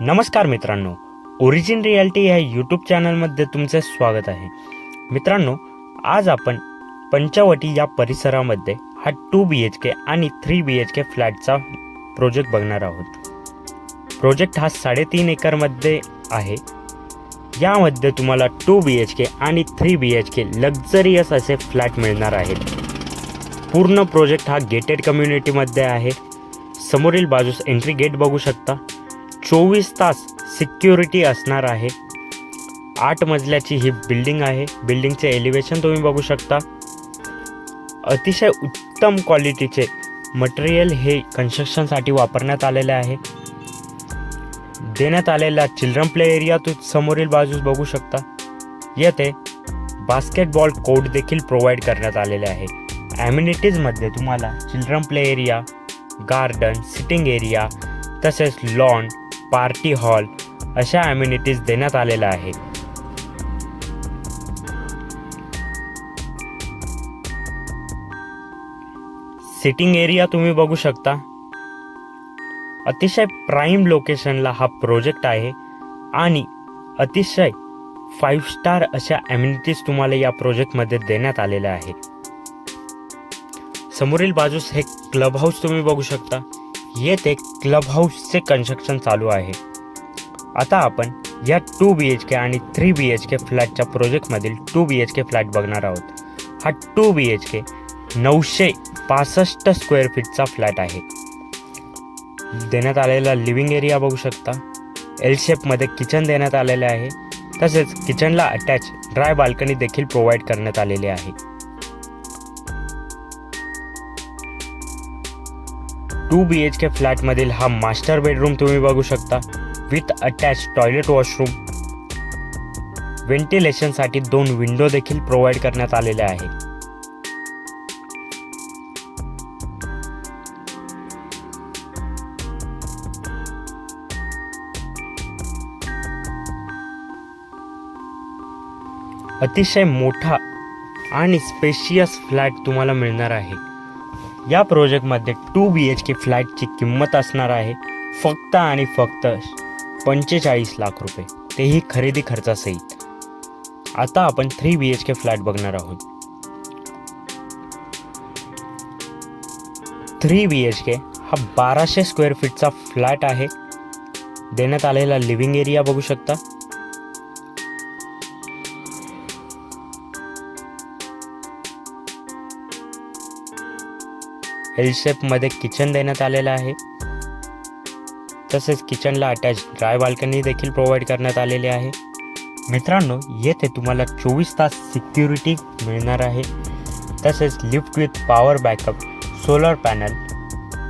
नमस्कार मित्रांनो origin reality ह्या यूट्यूब चॅनलमध्ये तुमचे स्वागत आहे. मित्रांनो आज आपण पंचवटी या परिसरामध्ये हा टू बी एच के आणि थ्री बी एच के फ्लॅटचा प्रोजेक्ट बघणार आहोत. प्रोजेक्ट हा साडेतीन एकरमध्ये आहे. यामध्ये तुम्हाला टू बी एच के आणि three B H K luxurious असे फ्लॅट मिळणार आहेत. पूर्ण प्रोजेक्ट हा गेटेड कम्युनिटीमध्ये आहे. समोरील बाजूस एंट्री गेट बघू शकता. चोवीस तास सिक्युरिटी असणार आहे. आठ मजल्याची ही बिल्डिंग आहे. बिल्डिंगचे एलिव्हेशन तुम्ही बघू शकता. अतिशय उत्तम क्वालिटीचे मटेरियल हे कन्स्ट्रक्शनसाठी वापरण्यात आलेले आहे. देण्यात आलेला चिल्ड्रन प्ले एरिया तू समोरील बाजूस बघू शकता. येथे बास्केटबॉल कोर्ट देखील प्रोव्हाइड करण्यात आलेले आहे. ॲम्युनिटीजमध्ये तुम्हाला children play area garden sitting area तसेच लॉन पार्टी हॉल अशा ॲम्युनिटीज देण्यात आलेल्या आहे सिटिंग एरिया तुम्ही बघू शकता. अतिशय प्राईम लोकेशनला हा प्रोजेक्ट आहे आणि अतिशय फाईव्ह स्टार अशा ॲम्युनिटीज तुम्हाला या प्रोजेक्टमध्ये देण्यात आलेल्या आहे समोरील बाजूस हे क्लब हाऊस तुम्ही बघू शकता. येथे क्लब हाऊसचे कन्स्ट्रक्शन चालू आहे. आता आपण या टू बी एच के आणि थ्री बी एच के फ्लॅटच्या प्रोजेक्टमधील two B H K flat बघणार आहोत. हा टू बी एच के नऊशे पासष्ट स्क्वेअर फीटचा फ्लॅट आहे. देण्यात आलेला लिव्हिंग एरिया बघू शकता. एल शेपमध्ये किचन देण्यात आलेले आहे. तसेच किचनला अटॅच ड्राय बाल्कनी देखील प्रोव्हाइड करण्यात आलेली आहे. टू बी एच के फ्लॅटमधील हा मास्टर बेडरूम तुम्ही बघू शकता विथ अटॅच टॉयलेट वॉशरूम. व्हेंटिलेशनसाठी दोन विंडो देखील प्रोव्हाइड करण्यात आलेल्या आहे. अतिशय मोठा आणि स्पेशियस फ्लॅट तुम्हाला मिळणार आहे. या प्रोजेक्टमध्ये टू बी एच के फ्लॅटची किंमत असणार आहे फक्त आणि फक्त पंचेचाळीस लाख रुपये. तेही खरेदी खर्चासहित. आता आपण three B H K flat बघणार आहोत. थ्री बी एच के हा बाराशे स्क्वेअर फीटचा फ्लॅट आहे. देण्यात आलेला लिव्हिंग एरिया बघू शकता. एल शेपमध्ये किचन देण्यात आलेलं आहे. तसेच किचनला अटॅच ड्राय बाल्कनी देखील प्रोव्हाइड करण्यात आलेली आहे. मित्रांनो येथे तुम्हाला चोवीस तास सिक्युरिटी मिळणार आहे. तसेच lift with power backup solar panel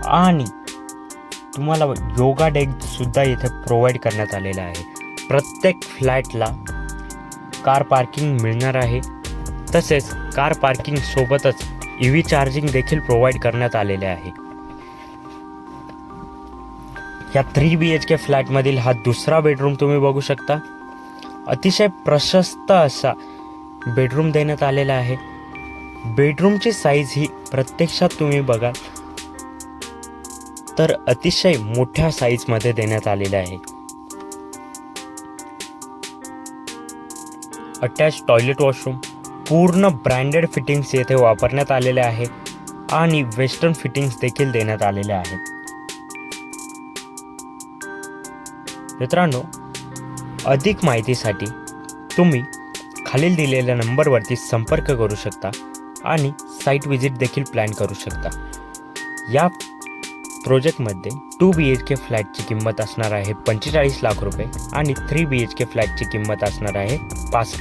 आणि तुम्हाला योगा डेकसुद्धा इथे प्रोव्हाइड करण्यात आलेला आहे. प्रत्येक फ्लॅटला कार पार्किंग मिळणार आहे. तसेच कार पार्किंगसोबतच ई व्ही चार्जिंग देखील प्रोव्हाइड करण्यात आलेले आहे. या थ्री बी एच के फ्लॅटमधील हा दुसरा बेडरूम तुम्ही बघू शकता. अतिशय प्रशस्त असा बेडरूम देण्यात आलेला आहे. बेडरूमची साईज ही प्रत्यक्षात तुम्ही बघाल तर अतिशय मोठ्या साईजमध्ये देण्यात आलेले आहे. अटॅच टॉयलेट वॉशरूम पूर्ण ब्रँडेड फिटिंग्स येथे वापरण्यात आलेले आहे आणि वेस्टर्न फिटिंग्स देखील देण्यात आलेल्या आहेत मित्रांनो अधिक माहितीसाठी तुम्ही खालील दिलेल्या नंबरवरती संपर्क करू शकता आणि साईट व्हिजिट देखील प्लॅन करू शकता. या प्रोजेक्टमध्ये टू बी एच के फ्लॅटची किंमत असणार आहे पंचेचाळीस लाख रुपये आणि थ्री बी एच के फ्लॅटची किंमत असणार आहे पाच